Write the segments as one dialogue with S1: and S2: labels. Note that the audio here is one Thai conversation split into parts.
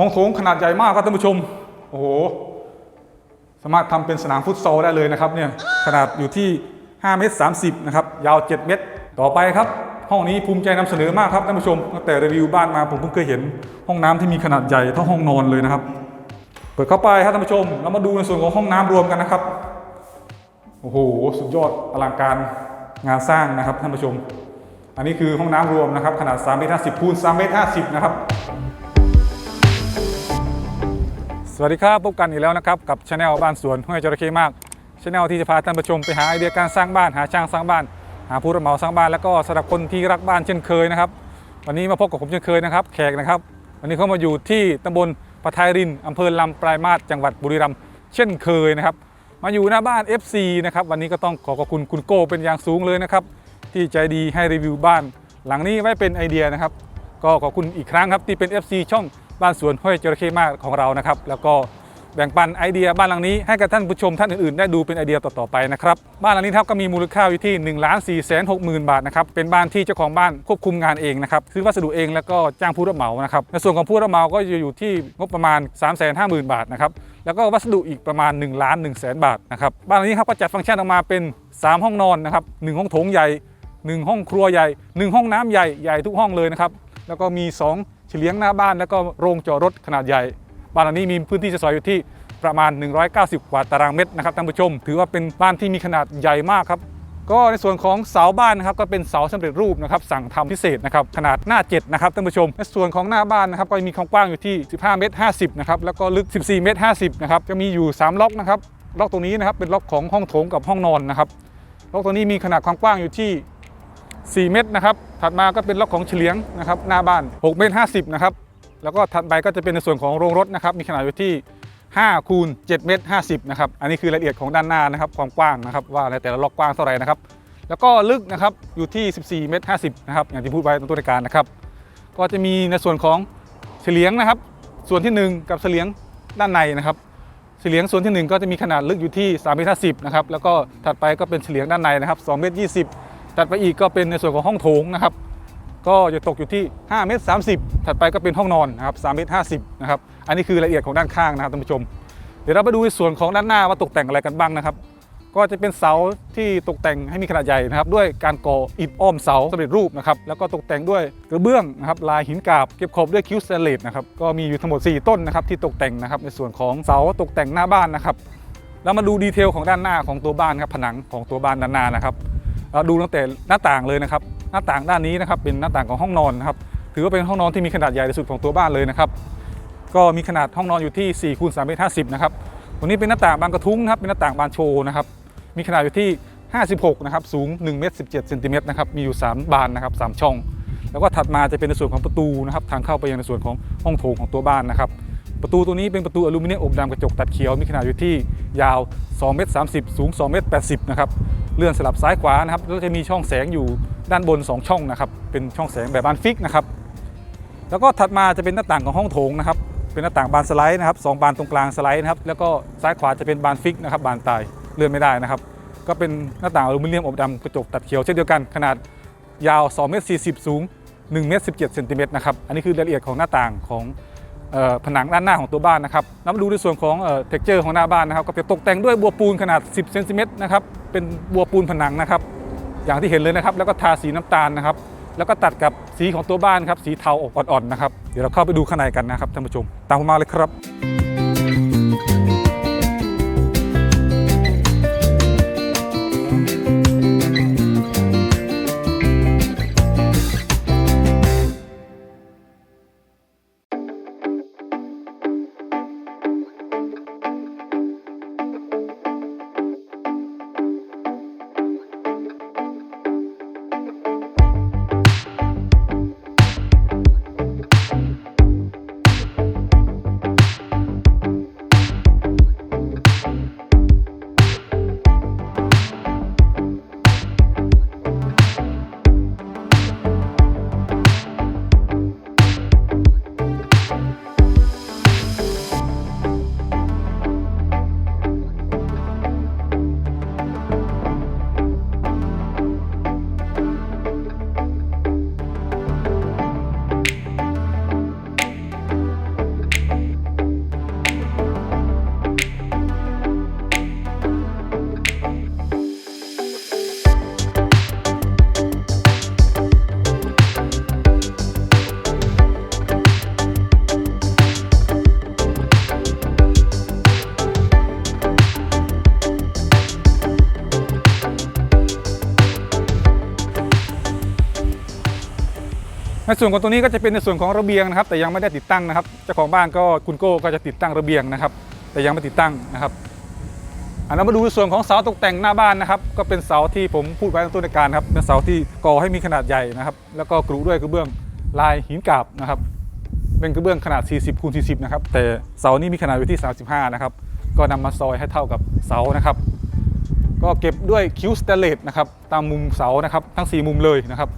S1: ห้องโถงขนาดใหญ่มากครับท่านผู้ชม โอ้โห สามารถทำเป็นสนามฟุตซอลได้เลยนะครับเนี่ย ขนาดอยู่ที่5เมตร30นะครับ ยาว 7 เมตร ต่อไปครับ ห้องนี้ภูมิใจนำเสนอมากครับท่านผู้ชม ตั้งแต่รีวิวบ้านมาผมเพิ่งเคยเห็น ห้องน้ำที่มีขนาดใหญ่เท่าห้องนอนเลยนะครับ เปิดเข้าไปครับท่านผู้ชม เรามาดูในส่วนของห้องน้ำรวมกันนะครับ โอ้โห สุดยอดอลังการงานสร้างนะครับท่านผู้ชม อันนี้คือห้องน้ำรวมนะครับ ขนาด3เมตร50คูณ3เมตร50นะครับ วัสดีครับพบกันอีกแล้วนะครับกับช anel บ้านสวนห้วยจระเข้มากช anel ที่จะพาท่านผู้ชมไปหาไอเดียการสร้างบ้านหาช่างสร้างบ้าน หาผู้รับเหมาสร้างบ้านแล้วก็สำหรับคนที่รักบ้านเช่นเคยนะครับ วันนี้มาพบกับผมเช่นเคยนะครับ แขกนะครับ วันนี้เขามาอยู่ที่ตำบลปะทายรินอำเภอลำปลายมาศจังหวัดบุรีรัมย์เช่นเคยนะครับ มาอยู่หน้าบ้าน FC นะครับวันนี้ก็ต้องขอขอบคุณคุณโก้เป็นอย่างสูงเลยนะครับที่ใจดีให้รีวิวบ้าน หลังนี้ไว้เป็นไอเดียนะครับ ก็ขอบคุณอีกครั้งครับที่เป็น FC ช่อง บ้านสวนห้วยจระเข้มากของเรานะครับ แล้วก็แบ่งปันไอเดียบ้านหลังนี้ให้กับท่านผู้ชมท่านอื่นๆ ได้ดูเป็นไอเดียต่อๆไปนะครับ บ้านหลังนี้ครับก็มีมูลค่าอยู่ที่1นึ่งล้านสี่แสนหกหมื่นบาทนะครับเป็นบ้านที่เจ้าของบ้านควบคุมงานเองนะครับซื้อวัสดุเองแล้วก็จ้างผู้รับเหมานะครับในส่วนของผู้รับเหมาก็จะอยู่ที่งบประมาณ 3 5 0 0 0 0 บาทนะครับแล้วก็วัสดุอีกประมาณ1ล้าน1แสนบาทนะครับบ้านหลังนี้ครับก็จัดฟังก์ชันออกมาเป็น 3 ห้องนอนนะครับหนึ่งห้องโถงใหญ่ 1 ห้องครัวใหญ่ 1 ห้องน้ำใหญ่ใหญ่ทุกห้องเลยนะครับแล้วก็มี 2 เฉลียงหน้าบ้านแล้วก็โรงจอดรถขนาดใหญ่ บ้านหลังนี้มีพื้นที่จะซอยอยู่ที่ประมาณ 190 กว่าตารางเมตรนะครับท่านผู้ชม ถือว่าเป็นบ้านที่มีขนาดใหญ่มากครับก็ในส่วนของเสาบ้านนะครับก็เป็นเสาสำเร็จรูปนะครับสั่งทำพิเศษนะครับขนาดหน้า 7 นะครับท่านผู้ชมในส่วนของหน้าบ้านนะครับก็มีความกว้างอยู่ที่ 15 เมตร 50 นะครับแล้วก็ลึก 14 เมตร 50 นะครับจะมีอยู่ 3 ล็อกนะครับล็อกตรงนี้นะครับเป็นล็อกของห้องโถงกับห้องนอนนะครับล็อกตรงนี้มีขนาดความกว้างอยู่ที่ 4 เมตรนะครับ ถัดมาก็เป็นล็อกของเฉลียงนะครับหน้าบ้าน6เมตร50นะครับ แล้วก็ถัดไปก็จะเป็นในส่วนของโรงรถนะครับ มีขนาดอยู่ที่5คูณ7เมตร50นะครับ อันนี้คือรายละเอียดของด้านหน้านะครับ ความกว้างนะครับ ว่าในแต่ละล็อกกว้างเท่าไหร่นะครับ แล้วก็ลึกนะครับอยู่ที่14เมตร50นะครับ อย่างที่พูดไว้ตรงต้นรายการนะครับ ก็จะมีในส่วนของเฉลียงนะครับ ส่วนที่ 1 กับเฉลียงด้านในนะครับเฉลียงส่วนที่ 1 ก็จะมีขนาดลึกอยู่ที่3เมตร50นะครับ แล้วก็ถัดไปก็เป็นเฉลียงด้านในนะครับ2เมตร20 ถัดไปอีกก็เป็นในส่วนของห้องโถงนะครับ ก็จะตกอยู่ที่5เมตร30 ถัดไปก็เป็นห้องนอนนะครับ3เมตร50นะครับ อันนี้คือรายละเอียดของด้านข้างนะครับท่านผู้ชม เดี๋ยวเราไปดูในส่วนของด้านหน้าว่าตกแต่งอะไรกันบ้างนะครับ ก็จะเป็นเสาที่ตกแต่งให้มีขนาดใหญ่นะครับ ด้วยการก่ออิฐอ้อมเสาสำเร็จรูปนะครับ แล้วก็ตกแต่งด้วยกระเบื้องนะครับ ลายหินกาบ เก็บขอบด้วยคิ้วสแตนเลสนะครับ ก็มีอยู่ทั้งหมด 4 ต้นนะครับที่ตกแต่งนะครับ ในส่วนของเสาตกแต่งหน้าบ้านนะครับเรามาดูดีเทลของด้านหน้าของตัวบ้านครับ ผนังของตัวบ้านด้านหน้านะครับ เราดูตั้งแต่หน้าต่างเลยนะครับหน้าต่างด้านนี้นะครับเป็นหน้าต่างของห้องนอนนะครับถือว่าเป็นห้องนอนที่มีขนาดใหญ่ที่สุดของตัวบ้านเลยนะครับก็มีขนาดห้องนอนอยู่ที่4คูณ3เมตร50นะครับตรงนี้เป็นหน้าต่างบานกระทุ้งนะครับเป็นหน้าต่างบานโชว์นะครับมีขนาดอยู่ที่ 56นะครับสูง1เมตร17เซนติเมตรนะครับมีอยู่ 3 บานนะครับ3ช่อง แล้วก็ถัดมาจะเป็นในส่วนของประตูนะครับทางเข้าไปยังในส่วนของห้องโถงของตัวบ้านนะครับประตูตัวนี้เป็นประตูอลูมิเนียมอบดำกระจกตัดเขียวมีขนาดอยู่ที่ยาว2เมตร30 สูง2เมตร80นะครับ เลื่อนสลับซ้ายขวานะครับแล้วจะมีช่องแสงอยู่ด้านบน 2 ช่องนะครับเป็นช่องแสงแบบบานฟิกนะครับแล้วก็ถัดมาจะเป็นหน้าต่างของห้องโถงนะครับเป็นหน้าต่างบานสไลด์นะครับสองบานตรงกลางสไลด์นะครับแล้วก็ซ้ายขวาจะเป็นบานฟิกนะครับบานตายเลื่อนไม่ได้นะครับ ก็เป็นหน้าต่างอลูมิเนียมอบดำกระจกตัดเขียวเช่นเดียวกันขนาดยาว2เมตร40 สูง1เมตร17เซนติเมตรนะครับอันนี้คือรายละเอียดของหน้าต่างของ ผนังด้านหน้าของตัวบ้านนะครับแล้วมาดูในส่วนของเท็กเจอร์ของหน้าบ้านนะครับ ก็จะตกแต่งด้วยบัวปูนขนาด 10 เซนติเมตรนะครับ เป็นบัวปูนผนังนะครับ อย่างที่เห็นเลยนะครับ แล้วก็ทาสีน้ำตาลนะครับ แล้วก็ตัดกับสีของตัวบ้านครับ สีเทาออกอ่อนๆนะครับ เดี๋ยวเราเข้าไปดูข้างในกันนะครับท่านผู้ชม ตามผมมาเลยครับ ในส่วนของตัวนี้ก็จะเป็นในส่วนของระเบียงนะครับ แต่ยังไม่ได้ติดตั้งนะครับเจ้าของบ้านก็คุณโก้ก็จะติดตั้งระเบียงนะครับ แต่ยังไม่ติดตั้งนะครับอันเรามาดูส่วนของเสาตกแต่งหน้าบ้านนะครับ ก็เป็นเสาที่ผมพูดไว้ในต้นรายการครับเป็นเสาที่ก่อให้มีขนาดใหญ่นะครับ แล้วก็กรุด้วยกระเบื้องลายหินกาบนะครับ เป็นกระเบื้องขนาด 40คูณ40 นะครับ แต่เสานี้มีขนาดอยู่ที่ 35 นะครับ ก็นำมาซอยให้เท่ากับเสานะครับ ก็เก็บด้วยคิ้วสเตเลสนะครับ ตามมุมเสานะครับ ทั้ง 4 มุมเลยนะครับ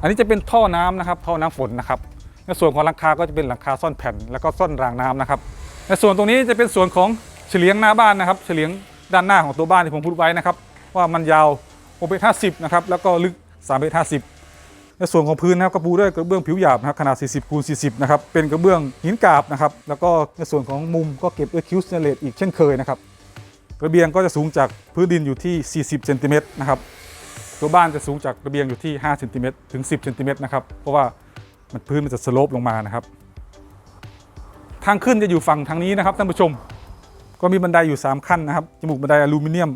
S1: อันนี้จะเป็นท่อน้ำนะครับท่อน้ำฝนนะครับในส่วนของหลังคาก็จะเป็นหลังคาซ่อนแผ่น แล้วก็ซ่อนรางน้ำนะครับในส่วนตรงนี้จะเป็นส่วนของเฉลียงหน้าบ้านนะครับ เฉลียงด้านหน้าของตัวบ้านที่ผมพูดไว้นะครับ ว่ามันยาว6เมตร50นะครับแล้วก็ลึก3เมตร50ในส่วนของพื้นนะครับก็ปูด้วยกระเบื้องผิวหยาบนะครับขนาด 40คูณ40 นะครับ เป็นกระเบื้องหินกาบนะครับ แล้วก็ในส่วนของมุมก็เก็บด้วยคิวสเนเลสอีกเช่นเคยนะครับ กระเบียงก็จะสูงจากพื้นดินอยู่ที่ 40เซนติเมตรนะครับ ตัวบ้านจะสูงจากระเบียงอยู่ที่5เซนติเมตรถึง 10เซนติเมตรนะครับ เพราะว่ามันพื้นมันจะสโลปลงมานะครับ ทางขึ้นจะอยู่ฝั่งทางนี้นะครับท่านผู้ชม ก็มีบันไดอยู่ 3 ขั้นนะครับ จมูกบันไดอลูมิเนียม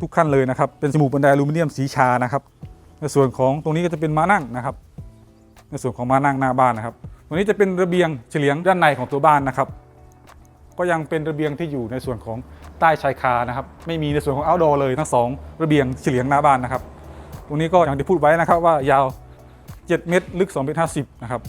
S1: ทุกขั้นเลยนะครับ เป็นจมูกบันไดอลูมิเนียมสีชานะครับ ในส่วนของตรงนี้ก็จะเป็นม้านั่งนะครับ ในส่วนของม้านั่งหน้าบ้านนะครับ ตรงนี้จะเป็นระเบียงเฉลียงด้านในของตัวบ้านนะครับ ก็ยังเป็นระเบียงที่อยู่ในส่วนของใต้ชายคานะครับ ไม่มีในส่วนของ outdoor เลยทั้งสองระเบียงเฉลียงหน้าบ้านนะครับ ตรงนี้ก็อย่างที่พูดไว้นะครับว่ายาว 7 เมตร ลึก2เมตร50นะครับ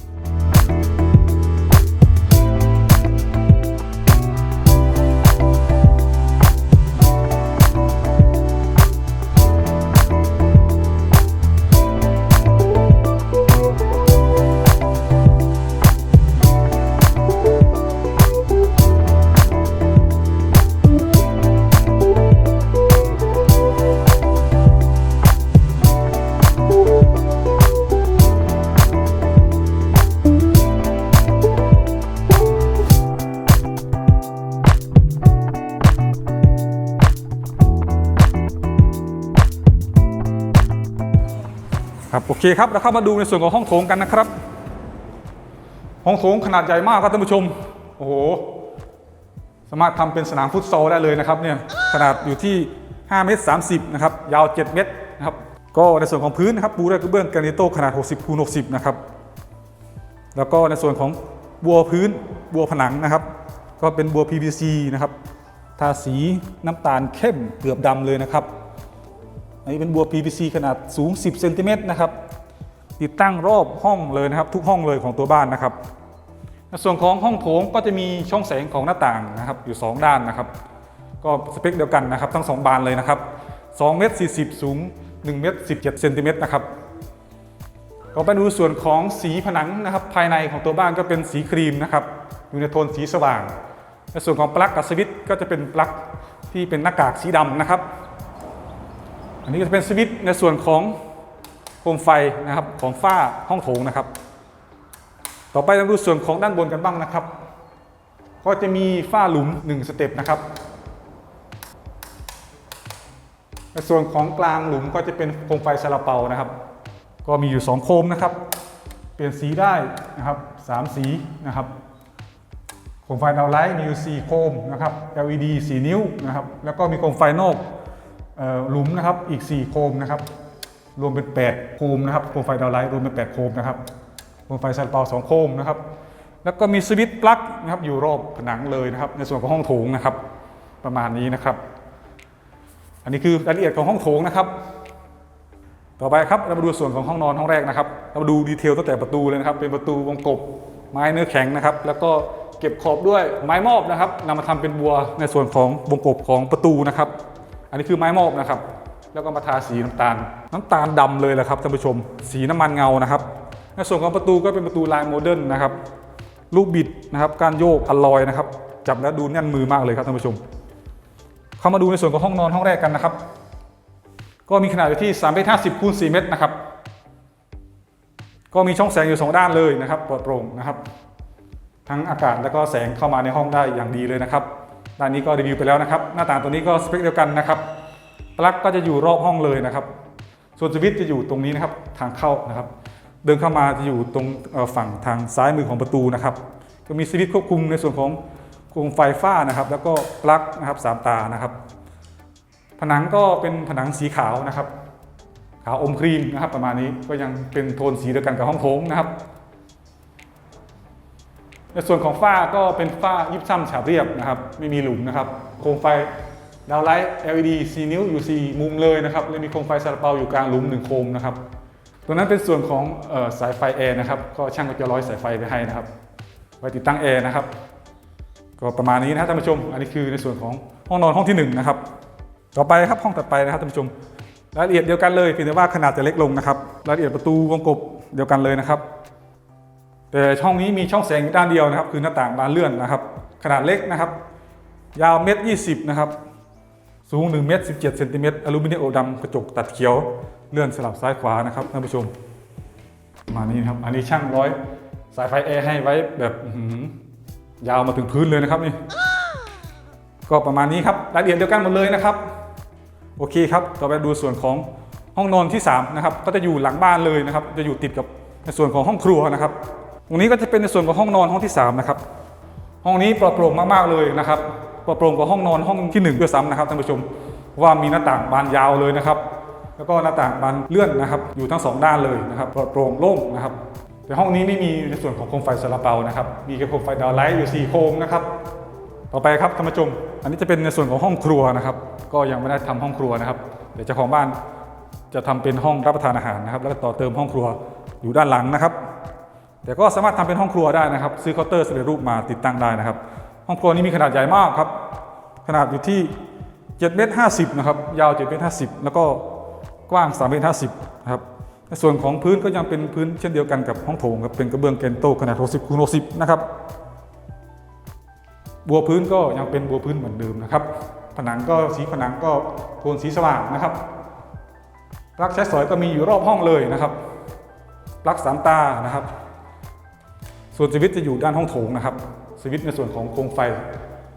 S1: เคครับเราเข้ามาดูในส่วนของห้องโถงกันนะครับ ห้องโถงขนาดใหญ่มากครับท่านผู้ชม โอ้โห สามารถทำเป็นสนามฟุตซอลได้เลยนะครับเนี่ยขนาดอยู่ที่5เมตร30นะครับยาว 7 เมตรนะครับก็ในส่วนของพื้นนะครับปูด้วยกระเบื้องแกรนิโตขนาด 60คูณ60นะครับแล้วก็ในส่วนของบัวพื้นบัวผนังนะครับ ก็เป็นบัว PVC นะครับทาสีน้ำตาลเข้มเกือบดำเลยนะครับอันนี้เป็นบัว PVC ขนาดสูง 10เซนติเมตรนะครับ ติดตั้งรอบห้องเลยนะครับ ทุกห้องเลยของตัวบ้านนะครับในส่วนของห้องโถงก็จะมีช่องแสงของหน้าต่างนะครับ อยู่ 2 ด้านนะครับ ก็สเปคเดียวกันนะครับ ทั้ง 2 บานเลยนะครับ2เมตร40 สูง1เมตร17เซนติเมตรนะครับก็ไปดูส่วนของสีผนังนะครับ ภายในของตัวบ้านก็เป็นสีครีมนะครับ อยู่ในโทนสีสว่างในส่วนของปลั๊กกับสวิตช์ก็จะเป็นปลั๊กที่เป็นหน้ากากสีดำนะครับ อันนี้ก็จะเป็นสวิตช์ในส่วนของ โคมไฟนะครับของฝ้าห้องโถงนะครับ ต่อไปเราดูส่วนของด้านบนกันบ้างนะครับ ก็จะมีฝ้าหลุม 1 สเต็ปนะครับในส่วนของกลางหลุมก็จะเป็นโคมไฟซาลาเปานะครับ ก็มีอยู่ 2 โคมนะครับ เปลี่ยนสีได้นะครับสามสีนะครับโคมไฟดาวไลท์มีอยู่ 4 โคมนะครับ LED 4 นิ้วนะครับ แล้วก็มีโคมไฟนอกออหลุมนะครับอีก 4 โคมนะครับ รวมเป็น 8 โคมนะครับโคมไฟดาวไลท์รวมเป็น 8 โคมนะครับโคมไฟซาลาเปา2 โคมนะครับ แล้วก็มีสวิตช์ปลั๊กนะครับอยู่รอบผนังเลยนะครับ ในส่วนของห้องโถงนะครับ ประมาณนี้นะครับ อันนี้คือรายละเอียดของห้องโถงนะครับ ต่อไปครับเรามาดูส่วนของห้องนอนห้องแรกนะครับ เรามาดูดีเทลตั้งแต่ประตูเลยนะครับ เป็นประตูวงกบไม้เนื้อแข็งนะครับ แล้วก็เก็บขอบด้วยไม้มอบนะครับนำมาทำเป็นบัวในส่วนของวงกบของประตูนะครับ อันนี้คือไม้มอบนะครับ แล้วก็มาทาสีน้ำตาล น้ำตาลดำเลยแหละครับท่านผู้ชม สีน้ำมันเงานะครับในส่วนของประตูก็เป็นประตูลายโมเดิร์นนะครับลูกบิดนะครับการโยกอลอยนะครับจับแล้วดูแน่นมือมากเลยครับท่านผู้ชม เข้ามาดูในส่วนของห้องนอนห้องแรกกันนะครับ ก็มีขนาดอยู่ที่3เมตร50คูณ4เมตรนะครับ ก็มีช่องแสงอยู่ 2 ด้านเลยนะครับปลอดโปร่งนะครับ ทั้งอากาศแล้วก็แสงเข้ามาในห้องได้อย่างดีเลยนะครับด้านนี้ก็รีวิวไปแล้วนะครับ หน้าต่างตัวนี้ก็สเปคเดียวกันนะครับ ปลั๊กก็จะอยู่รอบห้องเลยนะครับ ส่วนสวิตช์จะอยู่ตรงนี้นะครับทางเข้านะครับ เดินเข้ามาจะอยู่ตรงฝั่งทางซ้ายมือของประตูนะครับ ก็มีสวิตช์ควบคุมในส่วนของโคมไฟฟ้านะครับ แล้วก็ปลั๊กนะครับสามตานะครับ ผนังก็เป็นผนังสีขาวนะครับ ขาวอมครีมนะครับ ประมาณนี้ก็ยังเป็นโทนสีเดียวกันกับห้องโถงนะครับในส่วนของฝ้าก็เป็นฝ้ายิบซ้ำฉาบเรียบนะครับ ไม่มีหลุมนะครับ โคมไฟ ดาวไลท์ LED 4 นิ้วอยู่ 4 มุมเลยนะครับและมีโคมไฟซาลาเปาอยู่กลางหลุม 1 โคมนะครับตัวนั้นเป็นส่วนของออสายไฟแอร์นะครับก็ช่างก็จะร้อยสายไฟไปให้นะครับ ไว้ติดตั้งแอร์นะครับก็ประมาณนี้นะครับท่านผู้ชม อันนี้คือในส่วนของห้องนอนห้องที่1นะครับต่อไปครับห้องต่อไปนะครับท่านผู้ชมรายละเอียดเดียวกันเลยเพียงแต่ว่าขนาดจะเล็กลงนะครับรายละเอียดประตูวงกบเดียวกันเลยนะครับ แต่ช่องนี้มีช่องแสงด้านเดียวนะครับ คือหน้าต่างบานเลื่อนนะครับ ขนาดเล็กนะครับ ยาวเมตรยี่สิบนะครับ สูง1เมตร17เซนติเมตรอลูมิเนียมโอดำกระจกตัดเขียวเลื่อนสลับซ้ายขวานะครับท่านผู้ชม มานี้ครับ อันนี้ช่างร้อย สายไฟแอร์ให้ไว้แบบหือยาวมาถึงพื้นเลยนะครับนี่ ก็ประมาณนี้ครับรายละเอียดเดียวกันหมดเลยนะครับ โอเคครับ ต่อไปดูส่วนของห้องนอนที่3นะครับก็จะอยู่หลังบ้านเลยนะครับ จะอยู่ติดกับในส่วนของห้องครัวนะครับ ตรงนี้ก็จะเป็นในส่วนของห้องนอนห้องที่3นะครับห้องนี้ปลอดโปร่งมากๆเลยนะครับ ปลอโปร่งกว่าห้องนอนห้องที่1ด้วยซ้ำนะครับท่านผู้ชมว่ามีหน้าต่างบานยาวเลยนะครับ แล้วก็หน้าต่างบานเลื่อนนะครับ อยู่ทั้งสองด้านเลยนะครับปลอดโปร่งโล่งนะครับ แต่ห้องนี้ไม่มีในส่วนของโคมไฟซาลาเปานะครับมีแค่โคมไฟดาวไลท์อยู่สี่โคมนะครับต่อไปครับท่านผู้ชม อันนี้จะเป็นในส่วนของห้องครัวนะครับ ก็ยังไม่ได้ทำห้องครัวนะครับเดี๋ยวเจ้าของบ้านจะทำเป็นห้องรับประทานอาหารนะครับ แล้วก็ต่อเติมห้องครัวอยู่ด้านหลังนะครับ แต่ก็สามารถทำเป็นห้องครัวได้นะครับ ซื้อเคาน์เตอร์สำเร็จรูปมาติดตั้งได้นะครับ ห้องครัวนี้มีขนาดใหญ่มากครับ ขนาดอยู่ที่7เมตร50นะครับ ยาว7เมตร50 แล้วก็กว้าง3เมตร50นะครับในส่วนของพื้นก็ยังเป็นพื้นเช่นเดียวกันกับห้องโถงครับ เป็นกระเบื้องแกนโตขนาด 60คูณ60 นะครับ บัวพื้นก็ยังเป็นบัวพื้นเหมือนเดิมนะครับ ผนังก็สีผนังก็โทนสีสว่างนะครับปลั๊กใช้สอยก็มีอยู่รอบห้องเลยนะครับปลั๊กสามตานะครับ ส่วนสวิตจะอยู่ด้านห้องโถงนะครับ สวิตช์ในส่วนของโคมไฟ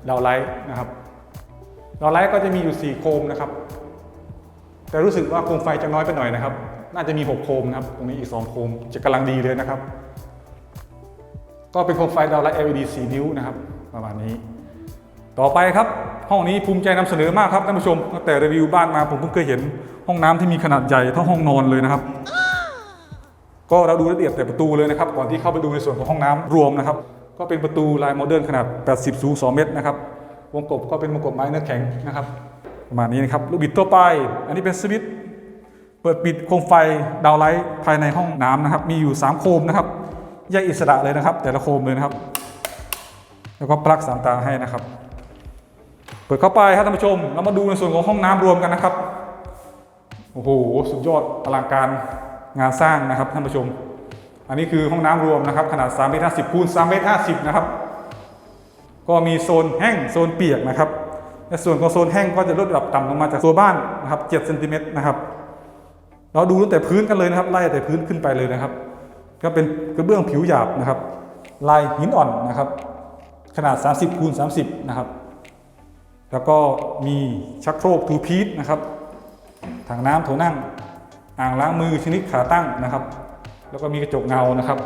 S1: ดาวไลท์นะครับดาวไลท์ก็จะมีอยู่ 4 โคมนะครับ แต่รู้สึกว่าโคมไฟจะน้อยไปหน่อยนะครับ น่าจะมี 6 โคมนะครับ ตรงนี้อีก 2 โคมจะกำลังดีเลยนะครับ ก็เป็นโคมไฟดาวไลท์ LED 4 นิ้วนะครับ ประมาณนี้ ต่อไปครับ ห้องนี้ภูมิใจนำเสนอมากครับท่านผู้ชมตั้งแต่รีวิวบ้านมาผมเพิ่งเคยเห็น ห้องน้ำที่มีขนาดใหญ่เท่าห้องนอนเลยนะครับก็เราดูรายละเอียดแต่ประตูเลยนะครับ ก่อนที่เข้าไปดูในส่วนของห้องน้ำรวมนะครับ ก็เป็นประตูลายโมเดิร์นขนาด 80 สูง 2 เมตรนะครับ วงกบก็เป็นวงกบไม้เนื้อแข็งนะครับ ประมาณนี้นะครับ ลูกบิดตัวไป อันนี้เป็นสวิตช์เปิดปิดโคมไฟดาวไลท์ภายในห้องน้ำนะครับ มีอยู่ 3 โคมนะครับ แยกอิสระเลยนะครับ แต่ละโคมเลยนะครับ แล้วก็ปลั๊กสามตาให้นะครับ เปิดเข้าไปครับท่านผู้ชม เรามาดูในส่วนของห้องน้ำรวมกันนะครับ โอ้โห สุดยอดอลังการงานสร้างนะครับท่านผู้ชม อันนี้คือห้องน้ำรวมนะครับ ขนาด3เมตร50คูณ3เมตร50นะครับ ก็มีโซนแห้งโซนเปียกนะครับในส่วนของโซนแห้งก็จะลดระดับต่ำลงมาจากตัวบ้านนะครับ7เซนติเมตรนะครับ เราดูตั้งแต่พื้นกันเลยนะครับ ไล่แต่พื้นขึ้นไปเลยนะครับ ก็เป็นกระเบื้องผิวหยาบนะครับ ลายหินอ่อนนะครับ ขนาด 30คูณ30 นะครับ แล้วก็มีชักโครกทูพีทนะครับ ถังน้ำโถนั่ง อ่างล้างมือชนิดขาตั้งนะครับ แล้วก็มีกระจกเงานะครับ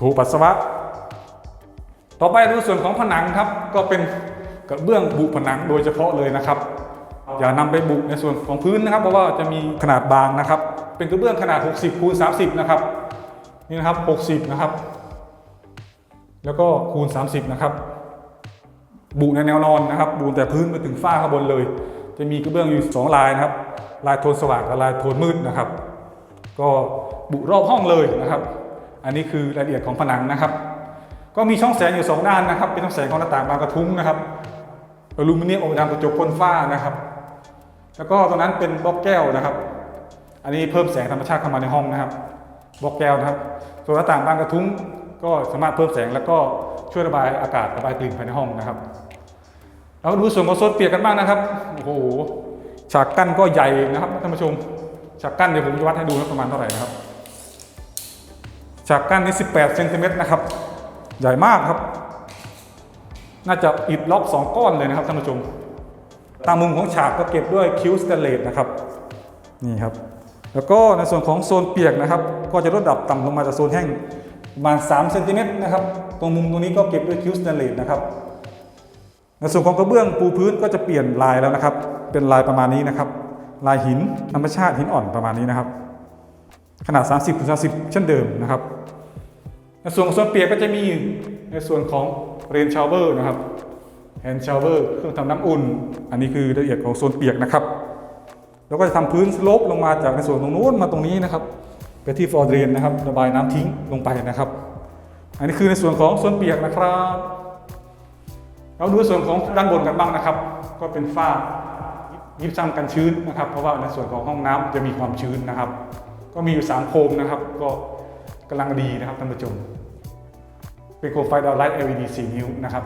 S1: ถูปัสสาวะ ต่อไปในส่วนของผนังครับ ก็เป็นกระเบื้องบุผนังโดยเฉพาะเลยนะครับ อย่านำไปบุในส่วนของพื้นนะครับ เพราะว่าจะมีขนาดบางนะครับ เป็นกระเบื้องขนาด 60คูณ30 นะครับ นี่นะครับ 60 นะครับ แล้วก็คูณ 30 นะครับ บุในแนวนอนนะครับ บุแต่พื้นไปถึงฝ้าข้างบนเลย จะมีกระเบื้องอยู่ 2 ลายนะครับ ลายโทนสว่างกับลายโทนมืดนะครับ ก็บุรอบห้องเลยนะครับ อันนี้คือรายละเอียดของผนังนะครับ ก็มีช่องแสงอยู่ 2 ด้านนะครับ เป็นช่องแสงของหน้าต่างบานกระทุ้งนะครับอลูมิเนียมอบดำกระจกพ่นฝ้านะครับ แล้วก็ตรงนั้นเป็นบล็อกแก้วนะครับ อันนี้เพิ่มแสงธรรมชาติเข้ามาในห้องนะครับบล็อกแก้วนะครับส่วนหน้าต่างบานกระทุ้งก็สามารถเพิ่มแสงแล้วก็ช่วยระบายอากาศระบายกลิ่นภายในห้องนะครับเรามาดูส่วนของโซนเปียกกันบ้างนะครับโอ้โหฉากกั้นก็ใหญ่นะครับท่านผู้ชม ฉากกั้นเดี๋ยวผมจะวัดให้ดูนะประมาณเท่าไหร่นะครับฉากกั้นนี่18เซนติเมตรนะครับ ใหญ่มากครับ น่าจะอิฐล็อกสองก้อนเลยนะครับท่านผู้ชม ตามมุมของฉากก็เก็บด้วยคิวสแตนเลสนะครับ นี่ครับ แล้วก็ในส่วนของโซนเปียกนะครับ ก็จะลดดับต่ำลงมาจากโซนแห้งประมาณ3เซนติเมตรนะครับ ตรงมุมตรงนี้ก็เก็บด้วยคิวสแตนเลสนะครับ ในส่วนของกระเบื้องปูพื้นก็จะเปลี่ยนลายแล้วนะครับ เป็นลายประมาณนี้นะครับ ลายหินธรรมชาติหินอ่อนประมาณนี้นะครับ ขนาด 30คูณ30 เช่นเดิมนะครับในส่วนของโซนเปียกก็จะมีในส่วนของเรนชาวเวอร์นะครับแฮนด์ชาวเวอร์เครื่องทำน้ำอุ่น อันนี้คือรายละเอียดของโซนเปียกนะครับ แล้วก็จะทำพื้นสโลปลงมาจากในส่วนตรงนู้นมาตรงนี้นะครับไปที่ฟอร์เดรนนะครับระบายน้ำทิ้งลงไปนะครับ อันนี้คือในส่วนของโซนเปียกนะครับเราดูส่วนของด้านบนกันบ้างนะครับ ก็เป็นฝ้า ยิบซ้ำกันชื้นนะครับ เพราะว่าในส่วนของห้องน้ำจะมีความชื้นนะครับ ก็มีอยู่ 3 โคมนะครับ ก็กำลังดีนะครับท่านผู้ชม เป็นโคมไฟดาวไลท์ LED 4 นิ้วนะครับ